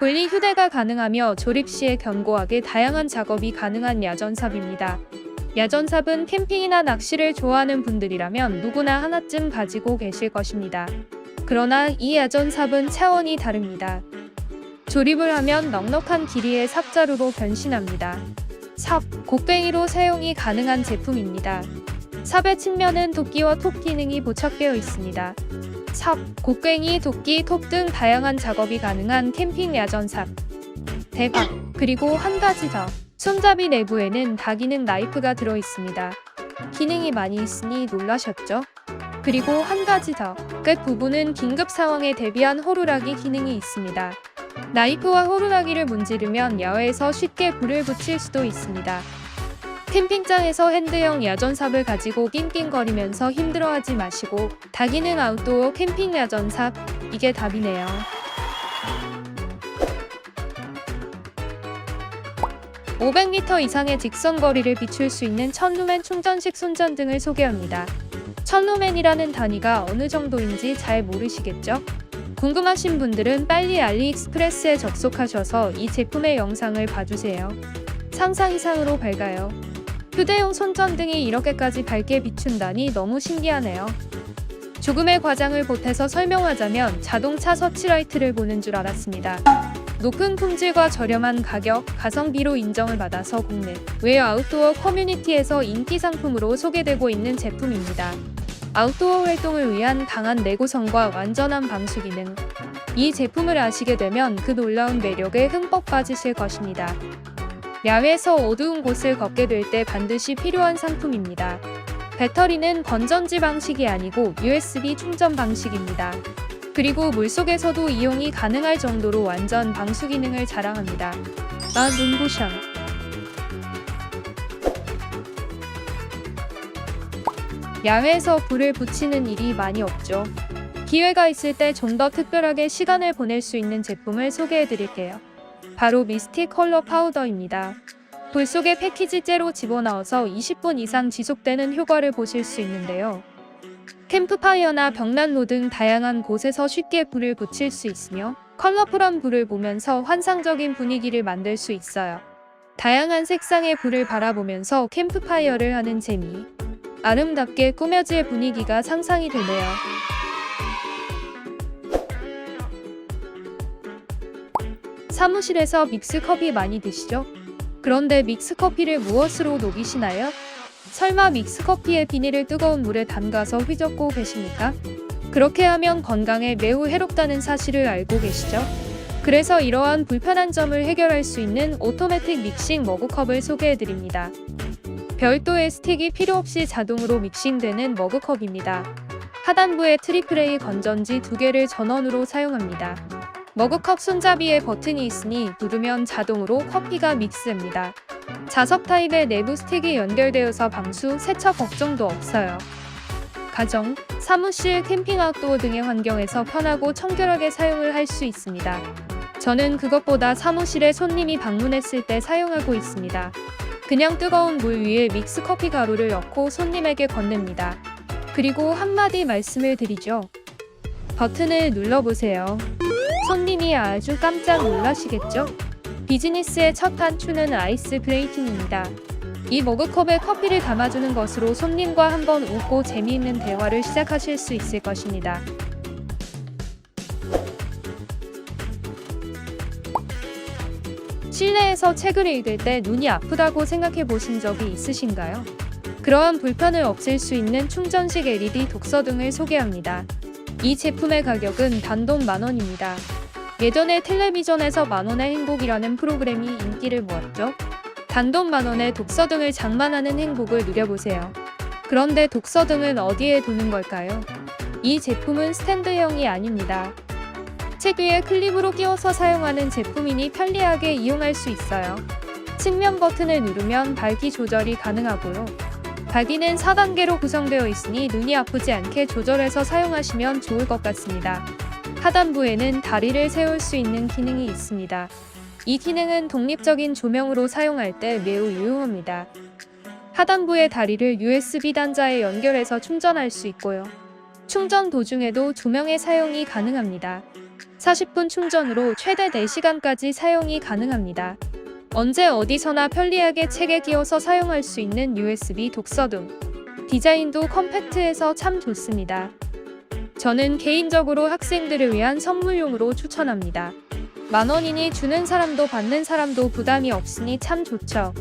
분리 휴대가 가능하며 조립 시에 견고하게 다양한 작업이 가능한 야전삽입니다. 야전삽은 캠핑이나 낚시를 좋아하는 분들이라면 누구나 하나쯤 가지고 계실 것입니다. 그러나 이 야전삽은 차원이 다릅니다. 조립을 하면 넉넉한 길이의 삽자루로 변신합니다. 삽, 곡괭이로 사용이 가능한 제품입니다. 삽의 측면은 도끼와 톱 기능이 부착되어 있습니다. 삽, 곡괭이, 도끼, 톱 등 다양한 작업이 가능한 캠핑 야전삽. 대박! 그리고 한 가지 더. 손잡이 내부에는 다기능 나이프가 들어 있습니다. 기능이 많이 있으니 놀라셨죠? 그리고 한 가지 더. 끝 부분은 긴급 상황에 대비한 호루라기 기능이 있습니다. 나이프와 호루라기를 문지르면 야외에서 쉽게 불을 붙일 수도 있습니다. 캠핑장에서 핸드형 야전삽을 가지고 낑낑거리면서 힘들어하지 마시고 다기능 아웃도어 캠핑 야전삽 이게 답이네요. (500m) 이상의 직선 거리를 비출 수 있는 천루맨 충전식 손전 등을 소개합니다. 천루맨이라는 단위가 어느 정도인지 잘 모르시겠죠? 궁금하신 분들은 빨리 알리익스프레스에 접속하셔서 이 제품의 영상을 봐주세요. 상상 이상으로 밝아요. 휴대용 손전등이 이렇게까지 밝게 비춘다니 너무 신기하네요. 조금의 과장을 보태서 설명하자면 자동차 서치라이트를 보는 줄 알았습니다. 높은 품질과 저렴한 가격, 가성비로 인정을 받아서 국내 외 아웃도어 커뮤니티에서 인기 상품으로 소개되고 있는 제품입니다. 아웃도어 활동을 위한 강한 내구성과 완전한 방수 기능. 이 제품을 아시게 되면 그 놀라운 매력에 흠뻑 빠지실 것입니다. 야외에서 어두운 곳을 걷게 될 때 반드시 필요한 상품입니다. 배터리는 건전지 방식이 아니고 USB 충전 방식입니다. 그리고 물속에서도 이용이 가능할 정도로 완전 방수 기능을 자랑합니다. 아, 눈부셔. 야외에서 불을 붙이는 일이 많이 없죠. 기회가 있을 때 좀 더 특별하게 시간을 보낼 수 있는 제품을 소개해 드릴게요. 바로 미스틱 컬러 파우더입니다. 불 속에 패키지째로 집어넣어서 20분 이상 지속되는 효과를 보실 수 있는데요. 캠프파이어나 벽난로 등 다양한 곳에서 쉽게 불을 붙일 수 있으며 컬러풀한 불을 보면서 환상적인 분위기를 만들 수 있어요. 다양한 색상의 불을 바라보면서 캠프파이어를 하는 재미. 아름답게 꾸며질 분위기가 상상이 되네요. 사무실에서 믹스커피 많이 드시죠? 그런데 믹스커피를 무엇으로 녹이시나요? 설마 믹스커피의 비닐을 뜨거운 물에 담가서 휘젓고 계십니까? 그렇게 하면 건강에 매우 해롭다는 사실을 알고 계시죠? 그래서 이러한 불편한 점을 해결할 수 있는 오토매틱 믹싱 머그컵을 소개해드립니다. 별도의 스틱이 필요 없이 자동으로 믹싱되는 머그컵입니다. 하단부에 트리플 A 건전지 두 개를 전원으로 사용합니다. 머그컵 손잡이에 버튼이 있으니 누르면 자동으로 커피가 믹스됩니다. 자석 타입의 내부 스틱이 연결되어서 방수, 세척 걱정도 없어요. 가정, 사무실, 캠핑 아웃도어 등의 환경에서 편하고 청결하게 사용을 할 수 있습니다. 저는 그것보다 사무실에 손님이 방문했을 때 사용하고 있습니다. 그냥 뜨거운 물 위에 믹스 커피 가루를 넣고 손님에게 건넵니다. 그리고 한마디 말씀을 드리죠. 버튼을 눌러보세요. 손님이 아주 깜짝 놀라시겠죠? 비즈니스의 첫 단추는 아이스 브레이킹입니다. 이 머그컵에 커피를 담아주는 것으로 손님과 한번 웃고 재미있는 대화를 시작하실 수 있을 것입니다. 실내에서 책을 읽을 때 눈이 아프다고 생각해 보신 적이 있으신가요? 그러한 불편을 없앨 수 있는 충전식 LED 독서 등을 소개합니다. 이 제품의 가격은 단돈 만원입니다. 예전에 텔레비전에서 만원의 행복이라는 프로그램이 인기를 모았죠. 단돈 만원의 독서 등을 장만하는 행복을 누려보세요. 그런데 독서 등은 어디에 두는 걸까요? 이 제품은 스탠드형이 아닙니다. 책 위에 클립으로 끼워서 사용하는 제품이니 편리하게 이용할 수 있어요. 측면 버튼을 누르면 밝기 조절이 가능하고요. 밝기는 4단계로 구성되어 있으니 눈이 아프지 않게 조절해서 사용하시면 좋을 것 같습니다. 하단부에는 다리를 세울 수 있는 기능이 있습니다. 이 기능은 독립적인 조명으로 사용할 때 매우 유용합니다. 하단부의 다리를 USB 단자에 연결해서 충전할 수 있고요. 충전 도중에도 조명의 사용이 가능합니다. 40분 충전으로 최대 4시간까지 사용이 가능합니다. 언제 어디서나 편리하게 책에 끼워서 사용할 수 있는 USB 독서등. 디자인도 컴팩트해서 참 좋습니다. 저는 개인적으로 학생들을 위한 선물용으로 추천합니다. 만 원이니 주는 사람도 받는 사람도 부담이 없으니 참 좋죠.